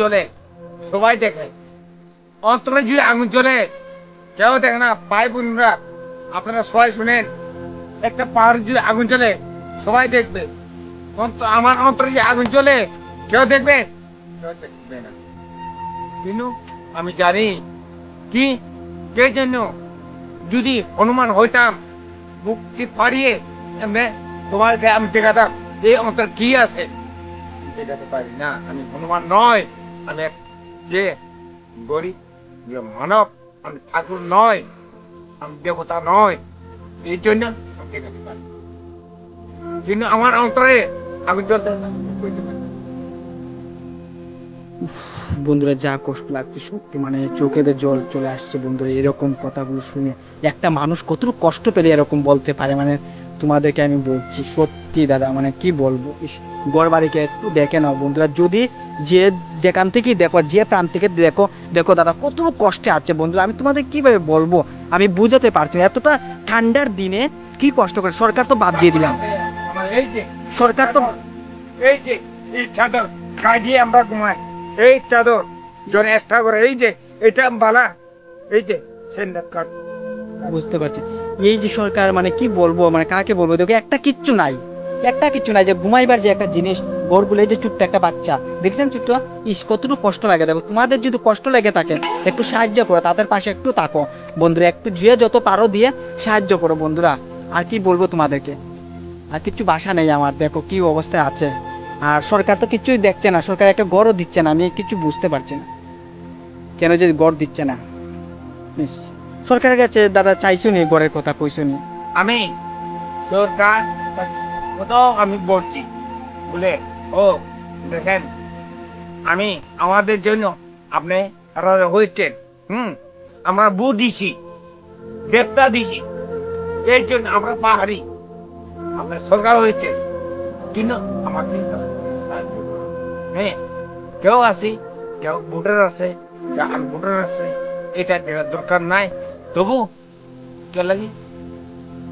জ্বলে সবাই দেখে। অন্তরে যদি আগুন জ্বলে কেউ দেখে না, ভাই বোনরা, আপনারা সবাই শুনেন। একটা পাহাড় যদি আগুন জ্বলে সবাই দেখবে। আমার অন্তরে যে আগুন জ্বলে কেউ দেখবে কিন্তু আমি জানি কি, কে জন্য যদি হনুমান হইতাম, মুক্তি পাড়িয়ে এমনি তোমাকে আমি দেখাতাম, এই অন্তর কি আছে? দেখাতে পারি না, আমি হনুমান নয়। আমি যে মানব, আমি ঠাকুর নয়, আমি দেবতা নয়, এই জন্য আমি কিন্তু আমার অন্তরে পারি। বন্ধুরা, যা কষ্ট লাগছে সত্যি মানে চোখেতে জল চলে আসছে বন্ধুরা, এরকম কথাগুলো শুনে। একটা মানুষ কতটুকু কষ্ট পেলে এরকম বলতে পারে মানে তোমাদেরকে আমি বলছি, সত্যি দাদা মানে কি বলব? গড় বাড়িকে একটু দেখে নাও বন্ধুরা, যদি যে যেখান থেকে দেখো যে প্রান্ত থেকে দেখো দেখো দাদা কত কষ্টে আছে বন্ধুরা। আমি তোমাদের কীভাবে বলব? আমি বুঝাতে পারছি না। এতটা ঠান্ডার দিনে কি কষ্ট করে? সরকার তো বাদ দিয়ে দিলাম। সরকার তো এই যে এই চাদর গায়ে দিয়ে আমরা ঘুমাই। এই চাদর জন একটা করে এই যে এটা বালা। এই যে সেন্ডার কাট বুঝতে পারছি। এই যে সরকার মানে কি বলব মানে কাকে বলব? দেখো একটা কিচ্ছু নাই। একটা কিছু নাই যে ঘুমাইবার যে একটা জিনিস গড়গুলো এই যে ছোট্ট একটা বাচ্চা। দেখছেন ছোট্ট? ইস, কতটুকু কষ্ট লাগে দেখো। তোমাদের যদি কষ্ট লেগে থাকে, একটু সাহায্য করো, তাদের পাশে একটু তাকো বন্ধুরা, একটু যে যত পারো দিয়ে সাহায্য করো বন্ধুরা। আর কি বলব তোমাদেরকে? আর কিছু বাসা নেই আমার, দেখো কি অবস্থায় আছে। আর সরকার তো কিছুই দেখছে না, সরকার একটা গড়ও দিচ্ছে না, আমি কিছু বুঝতে পারছি না। কেন যে গড় দিচ্ছে না? সরকারের কাছে দাদা চাইছো নি, গড়ের কথা কইছো নি? আমি সরকার কত আমি বলছি, বলে, ও, দেখেন, আমি আমাদের জন্য আপনি রাজা হয়েছেন, হুম, আমরা বু দিছি, দেবতা দিছি, এই জন্য আমরা পাহাড়ি, আপনার সরকার হয়েছে, কিন্তু আমাকে হ্যাঁ কেউ আছে, কেউ ভোটার আছে, কেউ ভোটার আছে, এটা দেওয়ার দরকার নাই, তবু কে লাগে,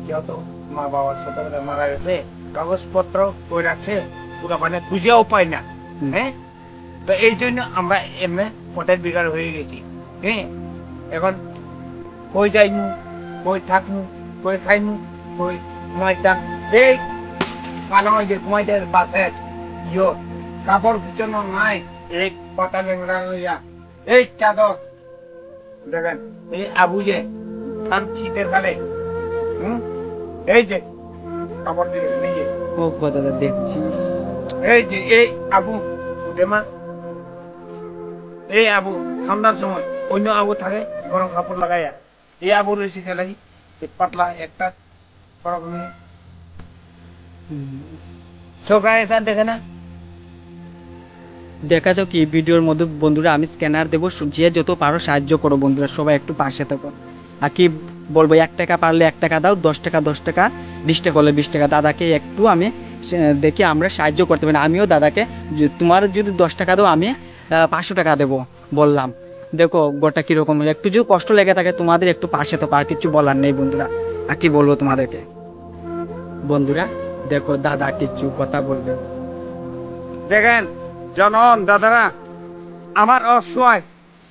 কেউ তো মা বাবার ছোটবেলা মারা গেছে কাগজপত্র কই রাখছে ওরা মানে খুঁজেও পায় না। হ্যাঁ? তো এই জন্য আমরা এমনি পটের বিকার হয়ে গেছি। হ্যাঁ? এখন কই যাইমু কই থাকমু কই খাইমু কই ঘুমাইতাম এই পালং যে ঘুমাইতে বাসে ইয়ো কাপড় বিছানো নাই। এই পাতা লেংড়া লইয়া। এই চাদর দেখেন এই আবু যে শীতের কালে। হুম? এই যে ও গো দেখছি। এই যে এই আবু দেমা। এই আবু ঠান্ডার সময় অন্য আবু থাকে গরম কাপড় লাগাইয়া। এই আবু রয়েছে খেলাই পাতলা একটা এটা দেখে না? দেখা যাক কি ভিডিওর মধ্যে বন্ধুরা আমি স্ক্যানার দেবো যে যত পারো সাহায্য করো বন্ধুরা সবাই একটু পাশে থাকো। আর কি বলব এক টাকা পারলে এক টাকা দাও, দশ টাকা দশ টাকা, বিশ টাকা হলে বিশ টাকা। দাদাকে একটু আমি দেখি আমরা সাহায্য করতে পারি। আমিও দাদাকে তোমার যদি দশ টাকা দাও, আমি পাঁচশো টাকা দেবো, বললাম। দেখো, গোটা কীরকম একটু যদি কষ্ট লেগে থাকে, তোমাদের একটু পাশে থাকো আর কিছু বলার নেই, বন্ধুরা। আর কি বলব তোমাদেরকে? বন্ধুরা, দেখো, দাদা কিছু কথা বলবে। দেখেন জনন দাদারা, আমার অসহায়,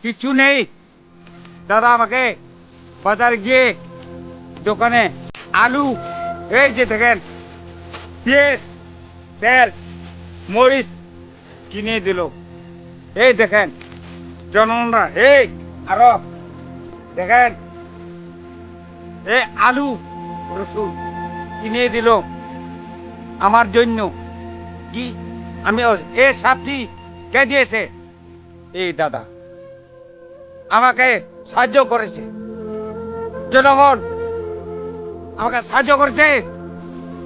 কিছু নেই। দাদা আমাকে বাজার গিয়ে দোকানে আলু, এই যে দেখেন, পেঁয়াজ, তেল, মরিচ কিনে দিল। এই দেখেন জননরা এই আরও, দেখেন এই আলু, রসুন কিনে দিল। আমার জন্য কি? আমি এ সাথী কে দিয়েছে? এই দাদা, আমাকে সাহায্য করেছে। জনগণ আমাকে সাহায্য করেছে।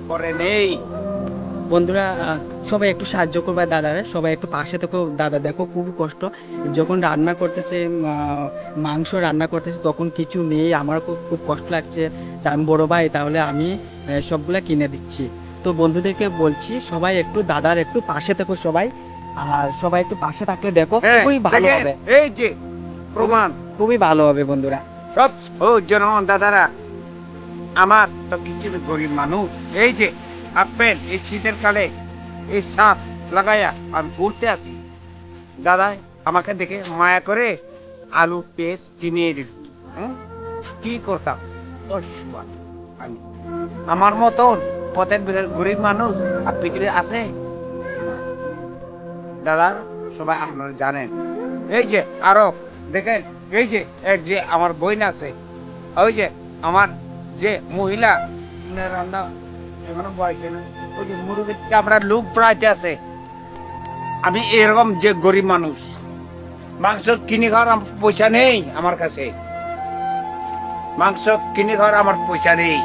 করে নেই। বন্ধুরা সবাই একটু সাহায্য করবে দাদারে সবাই একটু পাশে থেকো। দাদা দেখো খুব কষ্ট। যখন রান্না করতেছে মাংস রান্না করতেছে তখন কিছু নেই। আমার খুব খুব কষ্ট লাগছে। আমি বড় ভাই তাহলে আমি সবগুলা কিনে দিচ্ছি। তো বন্ধুদেরকে বলছি সবাই একটু দাদার একটু পাশে থেকো সবাই। আর সবাই একটু পাশে থাকলে দেখো হ্যাঁ, খুবই ভালো হবে। এই যে প্রমাণ। খুবই ভালো হবে বন্ধুরা। সব ও জনগণ দাদারা। আমার তো কিছু গরিব মানুষ। এই যে আপেল, এই শীতের কালে এই সাপ লাগাইয়া আমি ঘুরতে আসি। দাদা, আমাকে দেখে মায়া করে আলু পেস্ট কিনে দিল? কি করতাম? আমি আমার মতন পথের গরিব মানুষ আর পৃথিবী আছে? দাদা, সবাই আপনারা জানেন। এই যে আরও দেখেন। এই যে, এক যে আমার বোন আছে, ওই যে আমার যে মহিলা আমরা লোক প্রায়তে আছে। আমি এরকম যে গরিব মানুষ, মাংস কিনে খাওয়ার আমার পয়সা নেই আমার কাছে। মাংস কিনে খাওয়ার আমার পয়সা নেই।